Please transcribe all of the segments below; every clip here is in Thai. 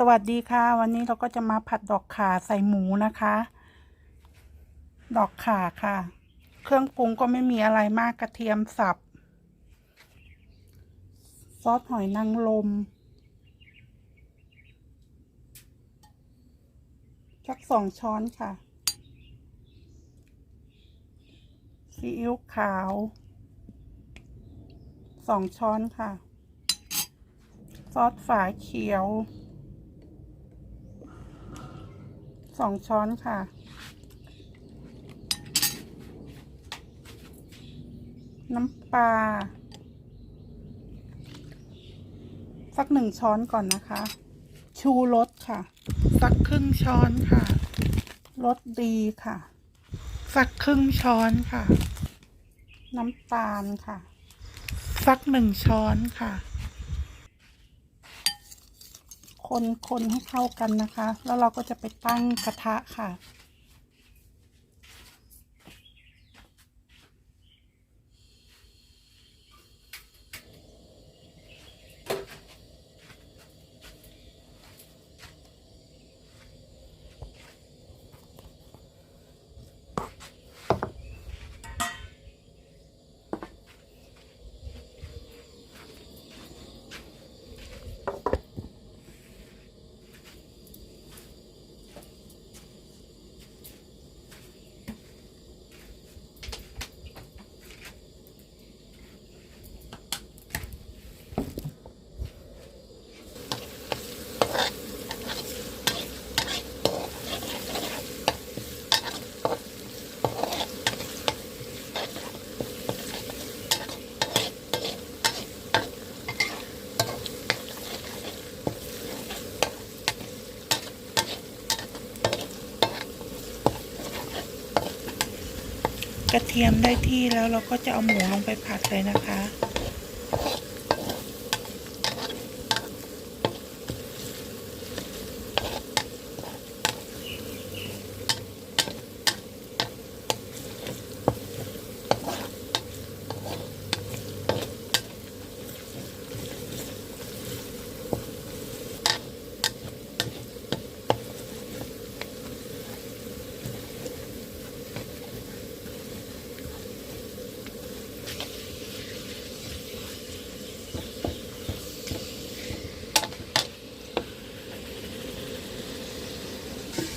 สวัสดีค่ะ วันนี้เราก็จะมาผัดดอกข่าใส่หมูนะคะ ดอกข่าค่ะ เครื่องปรุงก็ไม่มีอะไรมากกระเทียมสับ ซอสหอยนางรมสักสองช้อนค่ะ ซีอิ๊วขาวสองช้อนค่ะ ซอสฝาเขียว สองช้อนค่ะ น้ำปลาสักหนึ่งช้อนก่อนนะคะ ชูรสค่ะ สักครึ่งช้อนค่ะรสดีค่ะ สักครึ่งช้อนค่ะ น้ำตาลค่ะ สักหนึ่งช้อนค่ะ คนคนให้เข้ากันนะคะ แล้วเราก็จะไปตั้งกระทะค่ะ กระเทียมได้ที่แล้วเราก็จะเอาหมูลงไปผัดเลยนะคะ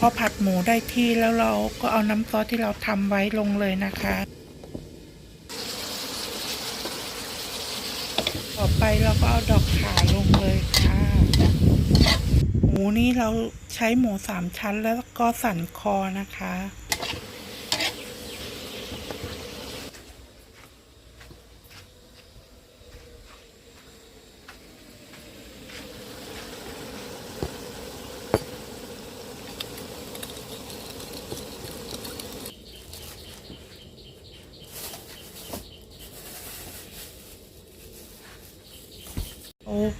พอผัดหมูได้ที่แล้วเราก็เอาน้ำซอสที่เราทำไว้ลงเลยนะคะต่อไปเราก็เอาดอกข่าลงเลยค่ะ หมูนี่เราใช้หมูสามชั้นแล้วก็สันคอนะคะ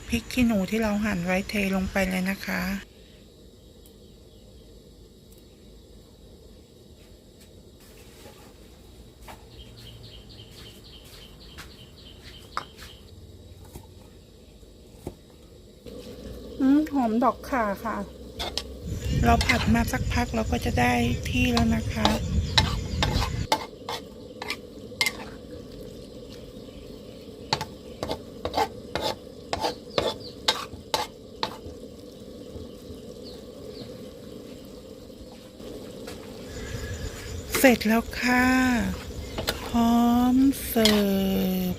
พริกขี้หนูที่เราหั่นไว้เทลงไปเลยนะคะอืมหอมดอกข่าค่ะ เราผัดมาสักพักเราก็จะได้ที่แล้วนะคะ เสร็จแล้วค่ะ พร้อมเสิร์ฟ